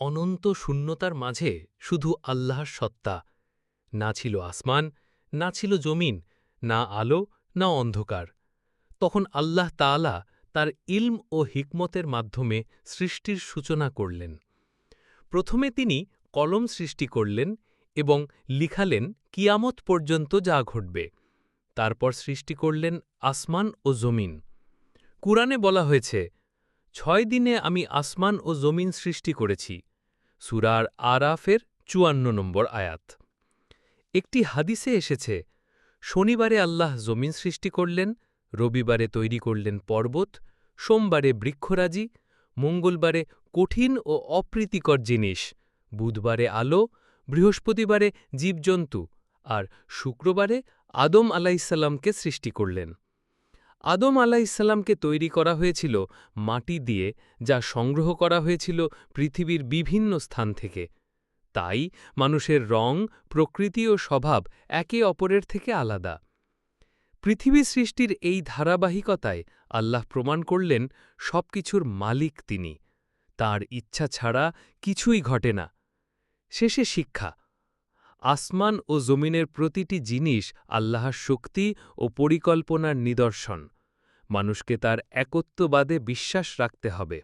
অনন্ত শূন্যতার মাঝে শুধু আল্লাহর সত্তা, না ছিল আসমান, না ছিল জমিন, না আলো, না অন্ধকার। তখন আল্লাহ তাআলা তার ইলম ও হিকমতের মাধ্যমে সৃষ্টির সূচনা করলেন। প্রথমে তিনি কলম সৃষ্টি করলেন এবং লিখালেন কিয়ামত পর্যন্ত যা ঘটবে। তারপর সৃষ্টি করলেন আসমান ও জমিন। কুরআনে বলা হয়েছে, ছয় দিনে আমি আসমান ও জমিন সৃষ্টি করেছি সুরার আরাফের চুয়ান্ন নম্বর আয়াত। একটি হাদিসে এসেছে, শনিবারে আল্লাহ জমিন সৃষ্টি করলেন, রবিবারে তৈরি করলেন পর্বত, সোমবারে বৃক্ষরাজি, মঙ্গলবারে কঠিন ও অপ্রীতিকর জিনিস, বুধবারে আলো, বৃহস্পতিবারে জীবজন্তু, আর শুক্রবারে আদম আলাইসাল্লামকে সৃষ্টি করলেন। আদম আলাইসাল্লামকে তৈরি করা হয়েছিল মাটি দিয়ে, যা সংগ্রহ করা হয়েছিল পৃথিবীর বিভিন্ন স্থান থেকে। তাই মানুষের রং, প্রকৃতি ও স্বভাব একে অপরের থেকে আলাদা। পৃথিবী সৃষ্টির এই ধারাবাহিকতায় আল্লাহ প্রমাণ করলেন সবকিছুর মালিক তিনি। তার ইচ্ছা ছাড়া কিছুই ঘটে না। শেষে শিক্ষা। আসমান ও জমিনের প্রতিটি জিনিস আল্লাহর শক্তি ও পরিকল্পনার নিদর্শন। মানুষকে তার একত্ববাদে বিশ্বাস রাখতে হবে।